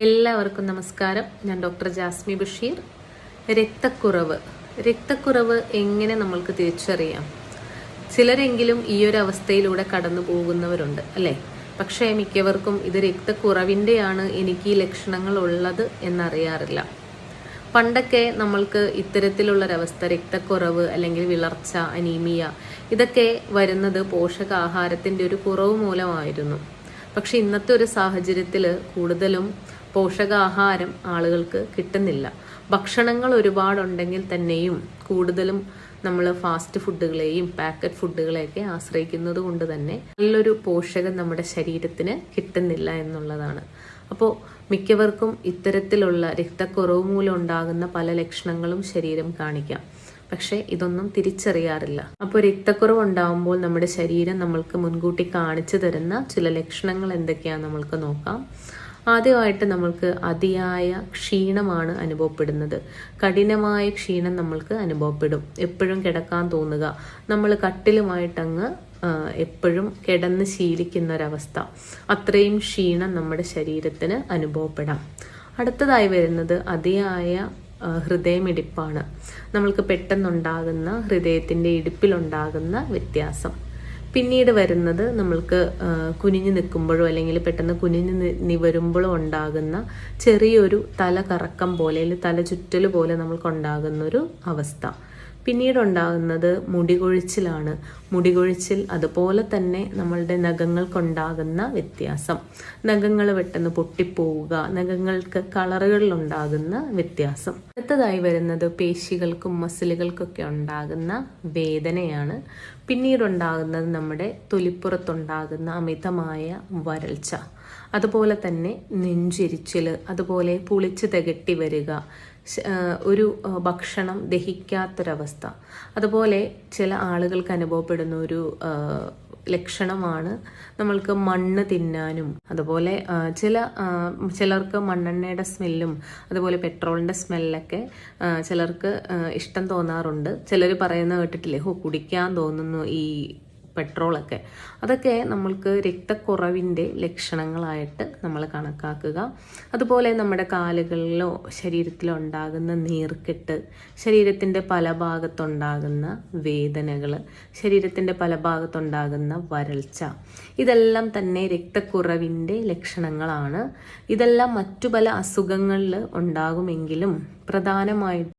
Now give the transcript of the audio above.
എല്ലാവർക്കും നമസ്കാരം. ഞാൻ ഡോക്ടർ ജാസ്മി ബഷീർ. രക്തക്കുറവ്. രക്തക്കുറവ് എങ്ങനെ നമ്മൾക്ക് തിരിച്ചറിയാം? ചിലരെങ്കിലും ഈ ഒരു അവസ്ഥയിലൂടെ കടന്നു പോകുന്നവരുണ്ട് അല്ലേ? പക്ഷേ മിക്കവർക്കും ഇത് രക്തക്കുറവിന്റെയാണ് എനിക്ക് ഈ ലക്ഷണങ്ങൾ ഉള്ളത് എന്നറിയാറില്ല. പണ്ടൊക്കെ നമ്മൾക്ക് ഇത്തരത്തിലുള്ളൊരവസ്ഥ രക്തക്കുറവ് അല്ലെങ്കിൽ വിളർച്ച അനീമിയ ഇതൊക്കെ വരുന്നത് പോഷകാഹാരത്തിന്റെ ഒരു കുറവ് മൂലമായിരുന്നു. പക്ഷെ ഇന്നത്തെ ഒരു സാഹചര്യത്തിൽ കൂടുതലും പോഷകാഹാരം ആളുകൾക്ക് കിട്ടുന്നില്ല. ഭക്ഷണങ്ങൾ ഒരുപാടുണ്ടെങ്കിൽ തന്നെയും കൂടുതലും നമ്മൾ ഫാസ്റ്റ് ഫുഡുകളെയും പാക്കറ്റ് ഫുഡുകളെയൊക്കെ ആശ്രയിക്കുന്നത് കൊണ്ട് തന്നെ നല്ലൊരു പോഷകം നമ്മുടെ ശരീരത്തിന് കിട്ടുന്നില്ല എന്നുള്ളതാണ്. അപ്പോൾ മിക്കവർക്കും ഇത്തരത്തിലുള്ള രക്തക്കുറവ് മൂലം ഉണ്ടാകുന്ന പല ലക്ഷണങ്ങളും ശരീരം കാണിക്കാം. പക്ഷേ ഇതൊന്നും തിരിച്ചറിയാറില്ല. അപ്പോൾ രക്തക്കുറവ് ഉണ്ടാവുമ്പോൾ നമ്മുടെ ശരീരം നമ്മൾക്ക് മുൻകൂട്ടി കാണിച്ചു തരുന്ന ചില ലക്ഷണങ്ങൾ എന്തൊക്കെയാണെന്ന് നമ്മൾക്ക് നോക്കാം. ആദ്യമായിട്ട് നമ്മൾക്ക് അതിയായ ക്ഷീണമാണ് അനുഭവപ്പെടുന്നത്. കഠിനമായ ക്ഷീണം നമ്മൾക്ക് അനുഭവപ്പെടും. എപ്പോഴും കിടക്കാൻ തോന്നുക. നമ്മൾ കട്ടിലുമായിട്ടങ്ങ് എപ്പോഴും കിടന്ന് ശീലിക്കുന്ന ഒരവസ്ഥ അത്രയും ക്ഷീണം നമ്മുടെ ശരീരത്തിന് അനുഭവപ്പെടാം. അടുത്തതായി വരുന്നത് അതിയായ ഹൃദയമിടിപ്പാണ്. നമ്മൾക്ക് പെട്ടെന്നുണ്ടാകുന്ന ഹൃദയത്തിന്റെ ഇടിപ്പിലുണ്ടാകുന്ന വ്യത്യാസം. പിന്നീട് വരുന്നത് നമ്മൾക്ക് കുനിഞ്ഞു നിൽക്കുമ്പോഴോ അല്ലെങ്കിൽ പെട്ടെന്ന് കുനിഞ്ഞു നിവരുമ്പോഴോ ഉണ്ടാകുന്ന ചെറിയൊരു തല കറക്കം പോലെ അല്ലെങ്കിൽ തല ചുറ്റൽ പോലെ നമ്മൾക്ക് ഉണ്ടാകുന്ന ഒരു അവസ്ഥ. പിന്നീട് ഉണ്ടാകുന്നത് മുടികൊഴിച്ചിലാണ്. മുടികൊഴിച്ചിൽ അതുപോലെ തന്നെ നമ്മളുടെ നഖങ്ങൾക്കുണ്ടാകുന്ന വ്യത്യാസം. നഖങ്ങൾ പെട്ടെന്ന് പൊട്ടിപ്പോവുക നഖങ്ങൾക്ക് കളറുകളിൽ ഉണ്ടാകുന്ന വ്യത്യാസം. അടുത്തതായി വരുന്നത് പേശികൾക്കും മസിലുകൾക്കൊക്കെ ഉണ്ടാകുന്ന വേദനയാണ്. പിന്നീടുണ്ടാകുന്നത് നമ്മുടെ തൊലിപ്പുറത്തുണ്ടാകുന്ന അമിതമായ വരൾച്ച. അതുപോലെ തന്നെ നെഞ്ചിരിച്ചിൽ അതുപോലെ പുളിച്ച് തികട്ടി വരിക ഒരു ഭക്ഷണം ദഹിക്കാത്തൊരവസ്ഥ. അതുപോലെ ചില ആളുകൾക്ക് അനുഭവപ്പെടുന്ന ഒരു ലക്ഷണമാണ് നമ്മൾക്ക് മണ്ണ് തിന്നാനും അതുപോലെ ചില ചിലർക്ക് മണ്ണെണ്ണയുടെ സ്മെല്ലും അതുപോലെ പെട്രോളിന്റെ സ്മെല്ലൊക്കെ ചിലർക്ക് ഇഷ്ടം തോന്നാറുണ്ട്. ചിലർ പറയുന്ന കേട്ടിട്ടില്ലേ ഹോ കുടിക്കാൻ തോന്നുന്നു ഈ പെട്രോളൊക്കെ. അതൊക്കെ നമ്മൾക്ക് രക്തക്കുറവിന്റെ ലക്ഷണങ്ങളായിട്ട് നമ്മൾ കണക്കാക്കുക. അതുപോലെ നമ്മുടെ കാലുകളിലോ ശരീരത്തിലോ ഉണ്ടാകുന്ന നീർക്കെട്ട് ശരീരത്തിന്റെ പല ഭാഗത്തുണ്ടാകുന്ന വേദനകൾ ശരീരത്തിന്റെ പല ഭാഗത്തുണ്ടാകുന്ന വരൾച്ച. ഇതെല്ലാം തന്നെ രക്തക്കുറവിന്റെ ലക്ഷണങ്ങളാണ്. ഇതെല്ലാം മറ്റു പല അസുഖങ്ങളിൽ ഉണ്ടാകുമെങ്കിലും പ്രധാനമായിട്ട്